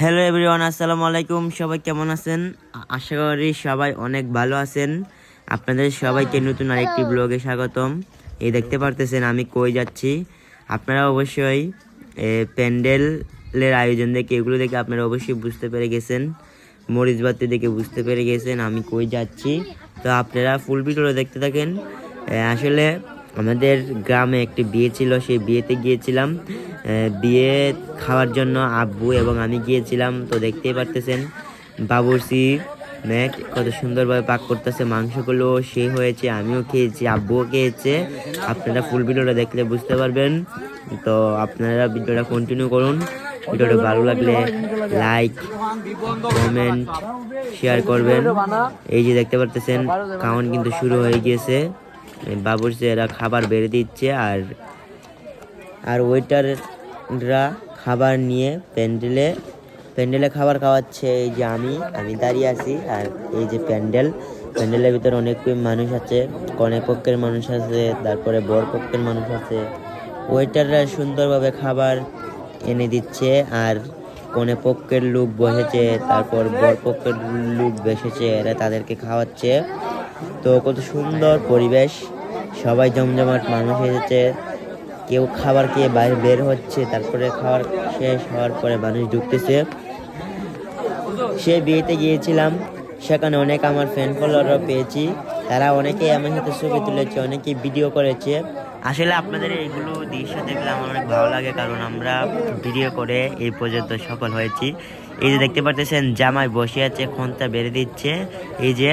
Hello everyone আসসালামু আলাইকুম। সবাই কেমন আছেন? আশা করি সবাই অনেক ভালো আছেন। আপনাদের সবাইকে নতুন আরেকটি ব্লগে স্বাগতম। এই দেখতে পারতেছেন আমি কই যাচ্ছি। আপনারা অবশ্যই প্যান্ডেলের আয়োজন দেখে এগুলো দেখে আপনারা অবশ্যই বুঝতে পেরে গেছেন। মরিচ বাতি দেখে বুঝতে পেরে গেছেন আমি কই যাচ্ছি। তো আপনারা ফুল ভিডিও দেখতে থাকেন। আসলে আমাদের গ্রামে একটি বিয়ে ছিল, সেই বিয়েতে গিয়েছিলাম। বিয়ে খাওয়ার জন্য আব্বু এবং আমি গিয়েছিলাম, তো দেখতেই পারতেছেন। বাবুর্চি ম্যাক কত সুন্দরভাবে পাক করতেছে, মাংসগুলো সে হয়েছে, আমিও খেয়েছি, আব্বুও খেয়েছে। আপনারা ফুল ভিডিওটা দেখলে বুঝতে পারবেন। তো আপনারা ভিডিওটা কন্টিনিউ করুন। ভিডিওটা ভালো লাগলে লাইক কমেন্ট শেয়ার করবেন। এই যে দেখতে পারতেছেন খাওয়ান কিন্তু শুরু হয়ে গিয়েছে। বাবুর্চি এরা খাবার বেড়ে দিচ্ছে আর আর ওয়েটাররা খাবার নিয়ে প্যান্ডেলে প্যান্ডেলে খাবার খাওয়াচ্ছে। এই যে আমি আমি দাঁড়িয়ে আছি আর এই যে প্যান্ডেল, প্যান্ডেলের ভিতরে অনেক মানুষ আছে, কনে পক্ষের মানুষ আছে, তারপরে বর পক্ষের মানুষ আছে। ওয়েটাররা সুন্দরভাবে খাবার এনে দিচ্ছে আর কনে পক্ষের লোক বসেছে, তারপর বর পক্ষের লোক বসেছে, এরা তাদেরকে খাওয়াচ্ছে। তো কত সুন্দর পরিবেশ। সবাই জমজমাট মানুষ এসেছে কেউ খাবার খেয়ে বাইরে বের হচ্ছে, তারপরে খাবার শেষ হওয়ার পরে মানুষ ঢুকতেছে। সে বিয়েতে গিয়েছিলাম, সেখানে অনেক আমার ফ্যান ফলোয়ারও পেয়েছি। তারা অনেকেই আমার সাথে ছবি তুলেছে অনেকে ভিডিও করেছে। আসলে আপনাদের এইগুলো দৃশ্য দেখলে আমার অনেক ভালো লাগে, কারণ আমরা ভিডিও করে এই পর্যন্ত সফল হয়েছি। এই যে দেখতে পারতেছেন, জামাই বসে আছে খন্তা বেড়ে দিচ্ছে। এই যে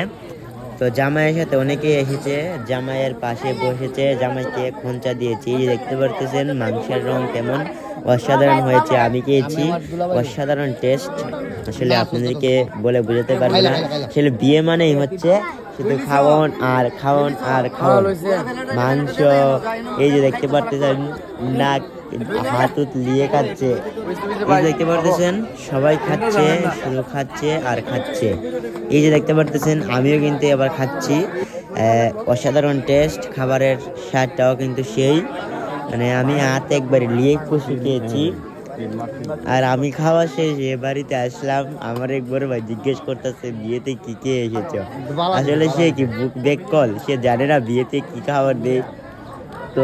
তো জামাইয়ের সাথে অনেকে এসেছে। জামাইয়ের পাশে বসেছে। জামাইকে খোঁচা দিয়েছি। দেখতে পারতেছেন, মাংসের রং কেমন? অসাধারণ হয়েছে, আমি খেয়েছি। অসাধারণ টেস্ট। আসলে আপনাদেরকে বলে বোঝাতে পারব না। আসলে বিয়ে মানেই হচ্ছে শুধু খাওয়ন আর খাওয়ন আর খাওয়ন। মাংস, এই যে দেখতে পারতেছেন, নাক হাত উত লিয়ে খাচ্ছে। দেখতে পারতেছেন, সবাই খাচ্ছে, শুধু খাচ্ছে আর খাচ্ছে। এই যে দেখতে পারতেছেন, আমিও কিন্তু এবার খাচ্ছি। অসাধারণ টেস্ট, খাবারের স্বাদটাও কিন্তু সেই। মানে আমি হাত একবার লিয়ে খুশি খেয়েছি। আর আমি খাওয়া শেষে বাড়িতে আসলাম। আমার এক বড় ভাই জিজ্ঞেস করতেছে, বিয়েতে কি কে এসেছ? আসলে সে কি বুক বেক কল? সে জানে না বিয়েতে কি খাবার দেয়। তো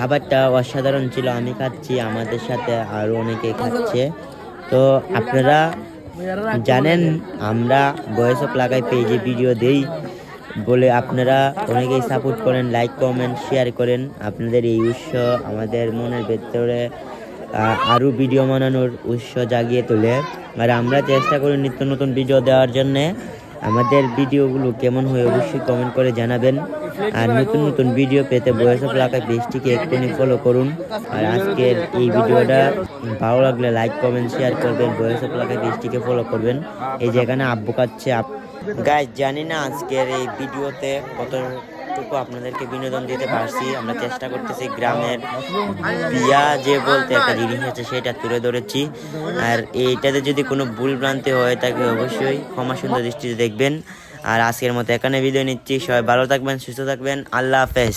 খাবারটা অসাধারণ ছিল, আমি খাচ্ছি, আমাদের সাথে আরও অনেকে খাচ্ছে। তো আপনারা জানেন, আমরা বয়স অফ লাগাই পেজে ভিডিও দেই বলে আপনারা অনেকেই সাপোর্ট করেন লাইক কমেন্ট শেয়ার করেন। আপনাদের এই উৎস, আমাদের মনের ভেতরে আরও ভিডিও বানানোর উৎস জাগিয়ে তোলে। আর আমরা চেষ্টা করি নিত্য নতুন ভিডিও দেওয়ার জন্যে। আমাদের ভিডিওগুলো কেমন হয় অবশ্যই কমেন্ট করে জানাবেন। আর নতুন নতুন ভিডিও পেতে বয়স অফ লাগাই পেজটিকে এক্ষুনি ফলো করুন। আর আজকের এই ভিডিওটা ভালো লাগলে লাইক কমেন্ট শেয়ার করবেন। বয়স অফ পেজটিকে ফলো করবেন। এই যেখানে আব্বু কাচ্ছে গাইজ জানি না আজকের এই ভিডিওতে কতটুকু আপনাদেরকে বিনোদন দিতে পারছি। আমরা চেষ্টা করতেছি গ্রামের বিয়া যে বলতে একটা জিনিস আছে, সেটা তুলে ধরেছি। আর এইটাতে যদি কোনো ভুল ভ্রান্তি হয়ে থাকে অবশ্যই ক্ষমা সুন্দর দৃষ্টিতে দেখবেন। আর আজকের মতো এখানে ভিডিও নিচ্ছি। সবাই ভালো থাকবেন সুস্থ থাকবেন। আল্লাহ হাফেজ।